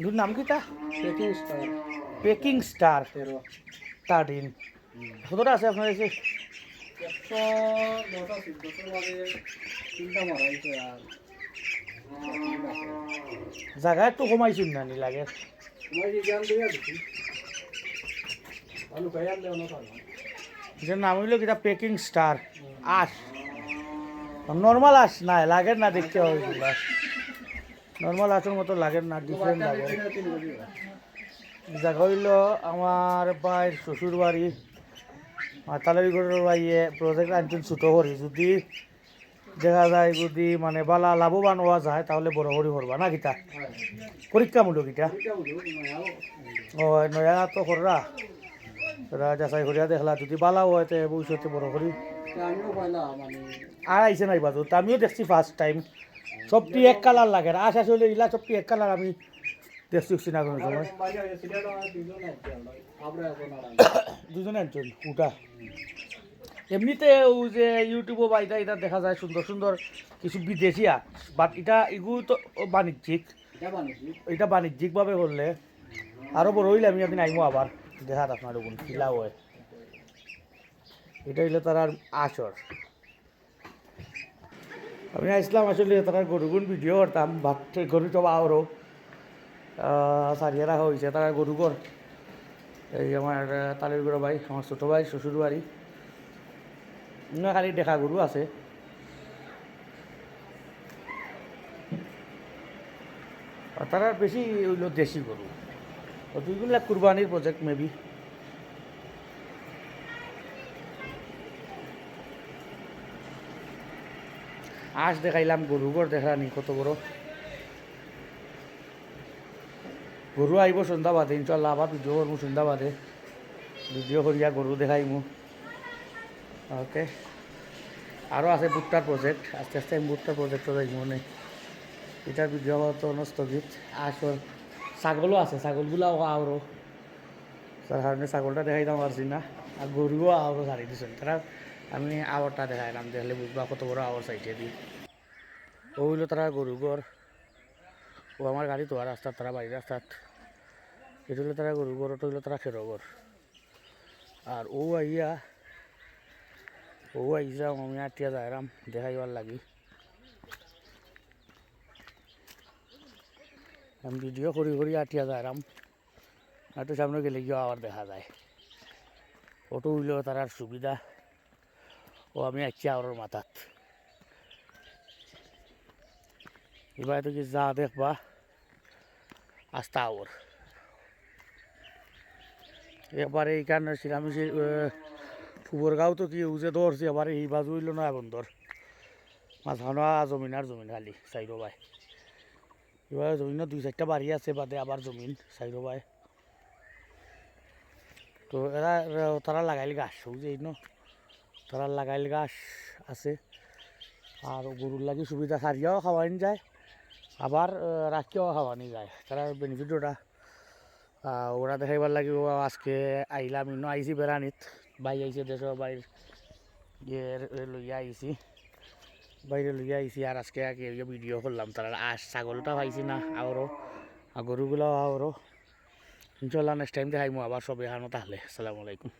দুধ নাম কি তা? পেকিং স্টার পেকিং স্টার তেরো। থার্টিন কতটা আছে আপনার এসে একশো দশ আছে দশের মাঝে তিনটা মারা হয়েছে আর জায়গা একটু কমাইছিল না নি লাগে? যে এটার নাম হইল কিটা পেকিং স্টার আস। নর্মাল আস নাই লাগে না দেখতে হয় এগুলা নর্মাল আসের মতো লাগে না ডিফারেন্ট লাগে। জায়গা হইল আমার বাইর শ্বশুর বাড়ি তালাবিগড়ের বাইয়ে প্রজেক্ট আনছেন ছোটো করি। যদি দেখা যায় যদি মানে বালা লাভবান হওয়া যায় তাহলে বড় করি করবা না কিতা পরীক্ষামূলক এটা ও নয়া তো কররা। তোরা যাচাই করিয়া দেখলা যদি বালা হয় তে ভবিষ্যতে বড় করি। মানে আর আইসে নাই বাজু তা আমিও দেখছি ফার্স্ট টাইম সবটি এক কালার লাগে। আশা চলে ইলা সবটি এক কালার আমি দেখছি না কোনো সময়। দুজনে উটা এমনিতে ও যে ইউটিউবে বা এটা এটা দেখা যায় সুন্দর সুন্দর কিছু বিদেশি আট বাট এটা এগুলো তো বাণিজ্যিক। এটা বাণিজ্যিকভাবে করলে আরও বড় হইলে আমি একদিন আইমো আবার। দেখাত আপনার ওগুন খিলা হয়। এটা হইলে তার আর আসর। আমি আসলাম আসলে তারা গরুগুন ভিডিও করতাম ভাত গরু তো আরও সারিয়ে রাখা হয়েছে তারা গরুগর এই আমার তালের গরু ভাই আমার ছোটো ভাই শ্বশুর বাড়ি খালি দেখা গরু আছে। তারা বেশি হইল দেশি গরু তো দুইগুলা কুরবানির প্রজেক্ট মেবি আজ দেখাইলাম, গরু গর দেখানি কত বড়। গরু আইব সন্ধ্যা বাদে ইনশাল্লাহ আবার ভিডিও করব সন্ধ্যা বাদে ভিডিও করিয়া গরু দেখাইমু। ওকে। আরও আছে ভুট্টার প্রজেক্ট আস্তে আস্তে আমি ভুট্টার প্রজেক্টও যাইব মনে এটার ভিডিও তো নস্থগিত আসল ছাগলও আছে, ছাগলগুলাও আরও তার কারণে ছাগলটা দেখাই দেখাইতাম পারছি না। আর গরুও আরও ছাড়ি দিছেন। তারা আমি আওয়ারটা দেখাইলাম, দেখলে বুঝবা কত বড় আওয়ার সাইডে দি। ও হইল তারা গরু ঘর। ও আমার গাড়ি তো আর রাস্তাত তারা বাড়ির রাস্তাত এটা হইল তারা গরু ঘর, ওটা হইল তারা খেরো ঘর। আর ও আইয়া, ও আইসা, আমি আটিয়া যাইরাম দেখাইবার লাগি। আমি ভিডিও করি করি আটিয়া যাইরাম একটু সামনে গেলে গিয়ে আবার দেখা যায়। ওটো হইলেও তার সুবিধা। ও আমি আসছি আওয়ার মাথাত। এবার তো কি যা দেখবা, আস্তা আওয়ার এবারে এইখানে ছিলাম সে ফুবরগাঁও তো কি উজে ধরছি এবারে এই বাজু হইল না বন্ধর মাঝখানো জমিন আর জমিন খালি, চাইরো বাই এবার জমিনের দুই চারটা বাড়ি আছে, বাদে আবার জমিন, চাইরো বাই তো এরা তারা লাগাইল গাছ বুঝে ন। তারা লাগাইল গাছ আছে। আর গরুর লাগি সুবিধা সারিয়াও খাওয়ানি যায়। আবার রাখিয়াও খাওয়ানি যায়। তারা বেনিফিট ওটা ওরা দেখাইবার লাগি আজকে আইলাম ইনো আইছি বেড়ানিত বাই আইছে দেশের বাইর ইয়ে লইয়া আইছি বাইরে লইয়া আইছি আর আজকে আগে ভিডিও করলাম তারা আস ছাগলটা পাইছি না আরও আর গরুগুলাও আরও ইনশাল্লাহ নেক্সট টাইম দেখাইমু আবার সবে হানো তাহলে। আসসালামু আলাইকুম।